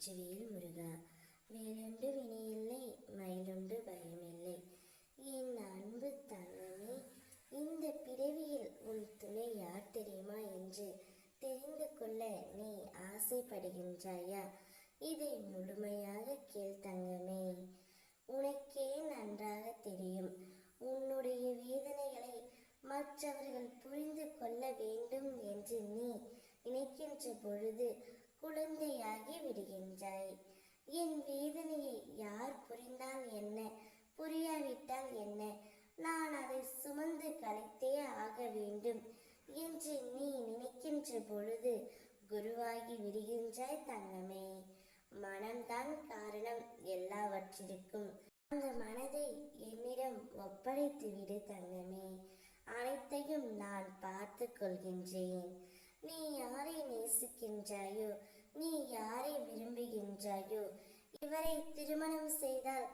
வெற்றிவேல் முருகா வேலுண்டு வினையில்லை மயிலுண்டு பயமில்லை. என் அன்பு தங்கமே இந்த பிறவியில் உன் துணை யார் தெரியுமா என்று தெரிந்து கொள்ள நீ ஆசைப்படுகின்றாயா? இதை முழுமையாக கேள் தங்கமே. உனக்கே நன்றாக தெரியும். உன்னுடைய வேதனைகளை மற்றவர்கள் புரிந்து கொள்ள வேண்டும் என்று நீ நினைக்கின்ற பொழுது குழந்தையாகி விடுகின்றாய். என் வேதனையை யார் புரிந்தால் என்ன? புரியாவிட்டால் என்ன? நான் அதை சுமந்து கலைத்தே ஆக வேண்டும் என்று நீ நினைக்கின்ற பொழுது குருவாகி விடுகின்றாய் தங்கமே. மனம்தான் காரணம் எல்லாவற்றிற்கும். அந்த மனதை என்னிடம் ஒப்படைத்து விடு தங்கமே. அனைத்தையும் நான் பார்த்து கொள்கின்றேன். நீ யாரை நேசிக்கின்றாயோ நீ யாரை விரும்புகின்றாயோ இவரை திருமணம் செய்தால்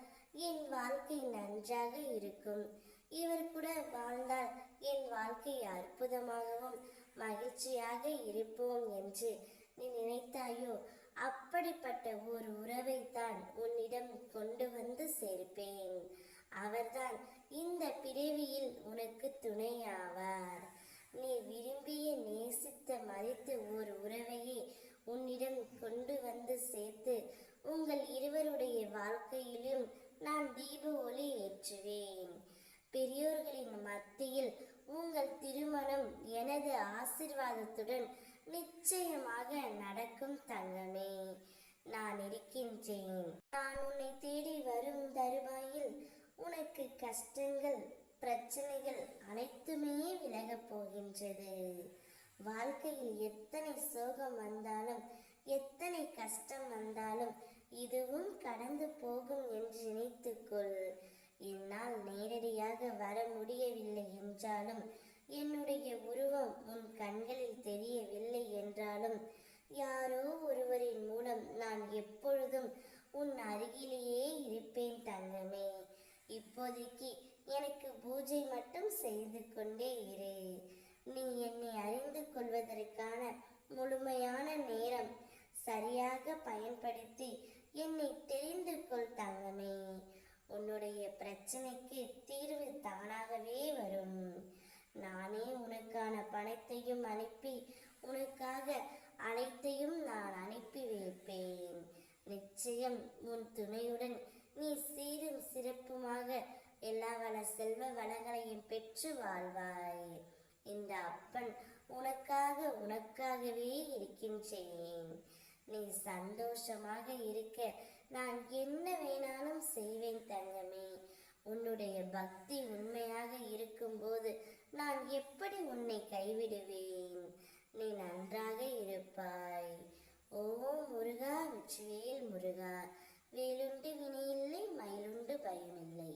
என் வாழ்க்கை நன்றாக இருக்கும். இவர் கூட வாழ்ந்தால் என் வாழ்க்கை அற்புதமாகவும் மகிழ்ச்சியாக இருப்போம் என்று நீ நினைத்தாயோ? அப்படிப்பட்ட ஒரு உறவை தான் உன்னிடம் கொண்டு வந்து சேர்ப்பேன். அவர்தான் இந்த பிறவியில் உனக்கு துணையாவார். நீ விரும்பிய நேசித்த மதித்து ஒரு உறவையே உன்னிடம் கொண்டு வந்து சேர்த்து உங்கள் இருவருடைய வாழ்க்கையிலும் நான் தீப ஒளி ஏற்றுவேன். பெரியோர்களின் மத்தியில் உங்கள் திருமணம் எனது ஆசிர்வாதத்துடன் நிச்சயமாக நடக்கும் தங்கமே. நான் இருக்கின்றேன். நான் உன்னை தேடி வரும் தருவாயில் உனக்கு கஷ்டங்கள் பிரச்சனைகள் அனைத்துமே விலகப் போகின்றது. வாழ்க்கையில் எத்தனை சோகம் வந்தாலும் வர முடியவில்லை என்றாலும் என்னுடைய உருவம் உன் கண்களில் தெரியவில்லை என்றாலும் யாரோ ஒருவரின் மூலம் நான் எப்பொழுதும் உன் அருகிலேயே இருப்பேன் தங்கமே. இப்போதைக்கு எனக்கு பூஜை மட்டும் செய்து கொண்டே இரு. நீ என்னை அறிந்து கொள்வதற்கான முழுமையான நேரம் சரியாக பயன்படுத்தி என்னை தெரிந்து கொள் தங்கமே. உன்னுடைய பிரச்சனைக்கு தீர்வு தானாகவே வரும். நானே உனக்கான பணத்தையும் அனுப்பி உனக்காக அனைத்தையும் நான் அனுப்பி வைப்பேன். நிச்சயம் உன் துணையுடன் நீ சீரும் சிறப்புமாக எல்லா வள செல்வ வளங்களையும் பெற்று வாழ்வாய். இந்த அப்பன் உனக்காக உனக்காகவே இருக்கின்றேன். நீ சந்தோஷமாக இருக்க நான் என்ன என்னுடைய பக்தி உண்மையாக இருக்கும்போது நான் எப்படி உன்னை கைவிடுவேன்? நீ நன்றாக இருப்பாய். ஓ முருகா வெற்றிவேல் முருகா. வேலுண்டு வினையில்லை மயிலுண்டு பயமில்லை